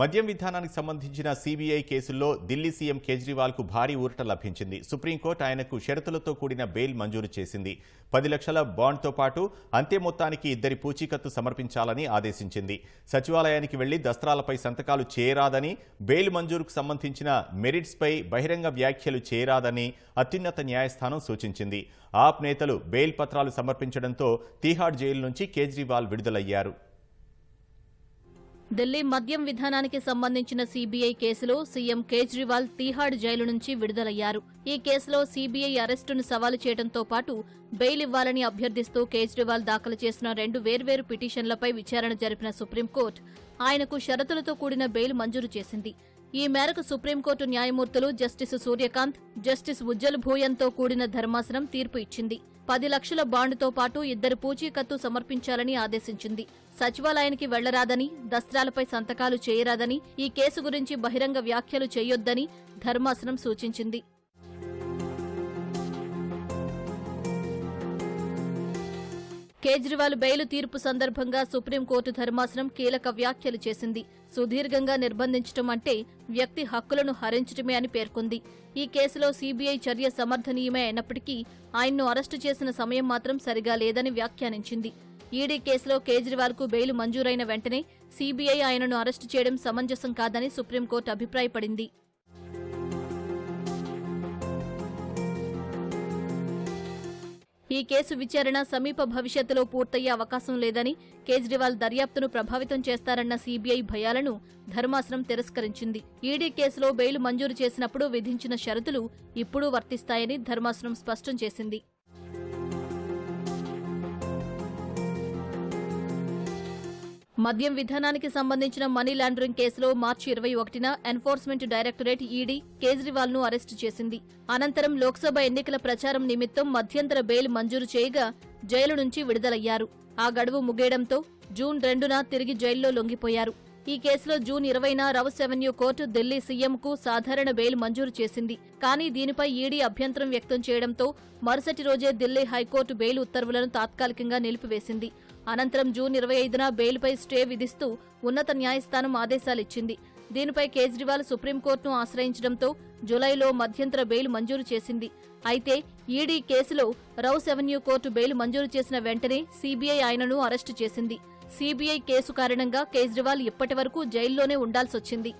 మద్యం విధానానికి సంబంధించిన సీబీఐ కేసుల్లో ఢిల్లీ సీఎం కేజ్రీవాల్కు భారీ ఊరట లభించింది. సుప్రీంకోర్టు ఆయనకు షరతులతో కూడిన బెయిల్ మంజూరు చేసింది. పది లక్షల బాండ్తో పాటు అంతే మొత్తానికి ఇద్దరి పూచీకత్తు సమర్పించాలని ఆదేశించింది. సచివాలయానికి వెళ్ళి దస్త్రాలపై సంతకాలు చేయరాదని బెయిల్ మంజూరుకు సంబంధించిన మెరిట్స్పై బహిరంగ వ్యాఖ్యలు చేయరాదని అత్యున్నత న్యాయస్థానం సూచించింది. ఆప్ నేతలు బెయిల్ పత్రాలు సమర్పించడంతో తీహాడ్ జైలు నుంచి కేజ్రీవాల్ విడుదలయ్యారు. ఢిల్లీ మద్యం విధానానికి సంబంధించిన సీబీఐ కేసులో సీఎం కేజ్రీవాల్ తీహాడ్ జైలు నుంచి విడుదలయ్యారు. ఈ కేసులో సీబీఐ అరెస్టును సవాలు చేయడంతో పాటు బెయిల్ ఇవ్వాలని అభ్యర్థిస్తూ కేజ్రీవాల్ దాఖలు చేసిన రెండు వేర్వేరు పిటిషన్లపై విచారణ జరిపిన సుప్రీంకోర్టు ఆయనకు షరతులతో కూడిన బెయిల్ మంజూరు చేసింది. ఈ మేరకు సుప్రీంకోర్టు న్యాయమూర్తులు జస్టిస్ సూర్యకాంత్ జస్టిస్ ఉజ్జల్ భూయన్తో కూడిన ధర్మాసనం తీర్పు ఇచ్చింది. పది లక్షల బాండుతో పాటు ఇద్దరు పూచీకత్తు సమర్పించాలని ఆదేశించింది. సచివాలయానికి వెళ్ళరాదని దస్త్రాలపై సంతకాలు చేయరాదని ఈ కేసు గురించి బహిరంగ వ్యాఖ్యలు చేయొద్దని ధర్మాసనం సూచించింది. కేజ్రీవాల్ బెయిలు తీర్పు సందర్భంగా సుప్రీంకోర్టు ధర్మాసనం కీలక వ్యాఖ్యలు చేసింది. సుదీర్ఘంగా నిర్బంధించటం అంటే వ్యక్తి హక్కులను హరించడమే అని పేర్కొంది. ఈ కేసులో సీబీఐ చర్య సమర్థనీయమే అయినప్పటికీ ఆయన్ను అరెస్టు చేసిన సమయం మాత్రం సరిగా లేదని వ్యాఖ్యానించింది. ఈడీ కేసులో కేజ్రీవాల్కు బెయిల్ మంజూరైన వెంటనే సీబీఐ ఆయనను అరెస్టు చేయడం సమంజసం కాదని సుప్రీంకోర్టు అభిప్రాయపడింది. ఈ కేసు విచారణ సమీప భవిష్యత్తులో పూర్తయ్యే అవకాశం లేదని కేజ్రీవాల్ దర్యాప్తును ప్రభావితం చేస్తారన్న సీబీఐ భయాలను ధర్మాసనం తిరస్కరించింది. ఈడీ కేసులో బెయిల్ మంజూరు చేసినప్పుడు విధించిన షరతులు ఇప్పుడూ వర్తిస్తాయని ధర్మాసనం స్పష్టం చేసింది. మద్యం విధానానికి సంబంధించిన మనీ లాండరింగ్ కేసులో మార్చి ఇరవై ఒకటిన ఎన్ఫోర్స్మెంట్ డైరెక్టరేట్ ఈడీ కేజ్రీవాల్ను అరెస్టు చేసింది. అనంతరం లోక్సభ ఎన్నికల ప్రచారం నిమిత్తం మధ్యంతర బెయిల్ మంజూరు చేయగా జైలు నుంచి విడుదలయ్యారు. ఆ గడువు ముగియడంతో జూన్ రెండున తిరిగి జైల్లో లొంగిపోయారు. ఈ కేసులో జూన్ ఇరవైన రౌస్ ఎవెన్యూ కోర్టు ఢిల్లీ సీఎంకు సాధారణ బెయిల్ మంజూరు చేసింది. కానీ దీనిపై ఈడీ అభ్యంతరం వ్యక్తం చేయడంతో మరుసటి రోజే ఢిల్లీ హైకోర్టు బెయిల్ ఉత్తర్వులను తాత్కాలికంగా నిలిపివేసింది. అనంతరం జూన్ ఇరవై ఐదున బెయిల్పై స్టే విధిస్తూ ఉన్నత న్యాయస్థానం ఆదేశాలిచ్చింది. దీనిపై కేజ్రీవాల్ సుప్రీంకోర్టును ఆశ్రయించడంతో జులైలో మధ్యంతర బెయిల్ మంజూరు చేసింది. అయితే ఈడీ కేసులో రౌస్ ఎవెన్యూ కోర్టు బెయిల్ మంజూరు చేసిన వెంటనే సీబీఐ ఆయనను అరెస్టు చేసింది. సీబీఐ కేసు కారణంగా కేజ్రీవాల్ ఇప్పటి వరకు జైల్లోనే ఉండాల్సొచ్చింది.